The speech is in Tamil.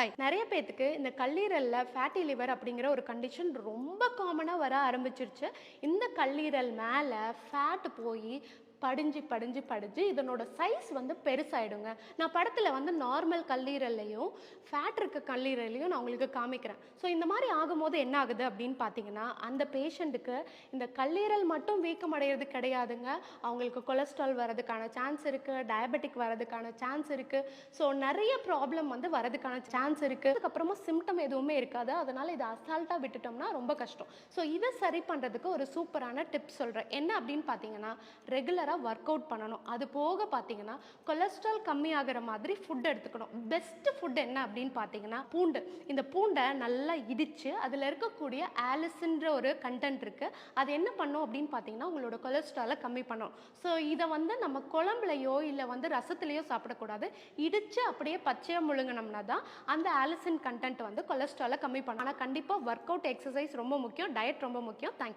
ஹாய் நிறைய பேத்துக்கு இந்த கல்லீரலில் ஃபேட்டி லிவர் அப்படிங்கிற ஒரு கண்டிஷன் ரொம்ப காமனாக வர ஆரம்பிச்சிருச்சு. இந்த கல்லீரல் மேலே ஃபேட் போய் படிஞ்சு படிஞ்சு படிஞ்சு இதனோட சைஸ் வந்து பெருசாயிடுங்க. நான் படத்தில் வந்து நார்மல் கல்லீரல்லையும் ஃபேட் இருக்க கல்லீரலையும் நான் உங்களுக்கு காமிக்கிறேன். ஸோ இந்த மாதிரி ஆகும்போது என்ன ஆகுது அப்படின்னு பார்த்தீங்கன்னா அந்த பேஷண்ட்டுக்கு இந்த கல்லீரல் மட்டும் வீக்கம் அடையிறது கிடையாதுங்க. அவங்களுக்கு கொலஸ்ட்ரால் வரதுக்கான சான்ஸ் இருக்குது டயபெட்டிக் வரதுக்கான சான்ஸ் இருக்குது ஸோ நிறைய ப்ராப்ளம் வந்து வரதுக்கான சான்ஸ் இருக்குது அதுக்கப்புறமா சிம்டம் எதுவுமே இருக்காது. அதனால் இதை அசால்ட்டாக விட்டுட்டோம்னா ரொம்ப கஷ்டம். ஸோ இதை சரி பண்ணுறதுக்கு ஒரு சூப்பரான டிப்ஸ் சொல்கிறேன் என்ன அப்படின்னு பார்த்தீங்கன்னா ரெகுலராக ஒர்க் அவுட் பண்ணணும். அது போக பார்த்தீங்கன்னா கொலஸ்ட்ரால் கம்மியாகிற மாதிரி ஃபுட் எடுத்துக்கணும். பெஸ்ட் ஃபுட் என்ன அப்படின்னு பார்த்தீங்கன்னா பூண்டு. இந்த பூண்டை நல்லா இடித்து அதில் இருக்கக்கூடிய ஆலிஸ்ன்ற ஒரு கண்டென்ட் இருக்குது அது என்ன பண்ணும் அப்படின்னு பார்த்தீங்கன்னா உங்களோட கொலஸ்ட்ராலை கம்மி பண்ணும். ஸோ இதை வந்து நம்ம குழம்புலையோ இல்லை வந்து ரசத்துலையோ சாப்பிடக்கூடாது. இடித்து அப்படியே பச்சையாக முழுங்கினோம்னா தான் அந்த ஆலிசின் கண்டென்ட் வந்து கொலஸ்ட்ராலை கம்மி பண்ணும் ஆனால் கண்டிப்பாக ஒர்க் அவுட் எக்ஸசைஸ் ரொம்ப முக்கியம் டயட் ரொம்ப முக்கியம். தேங்க்யூ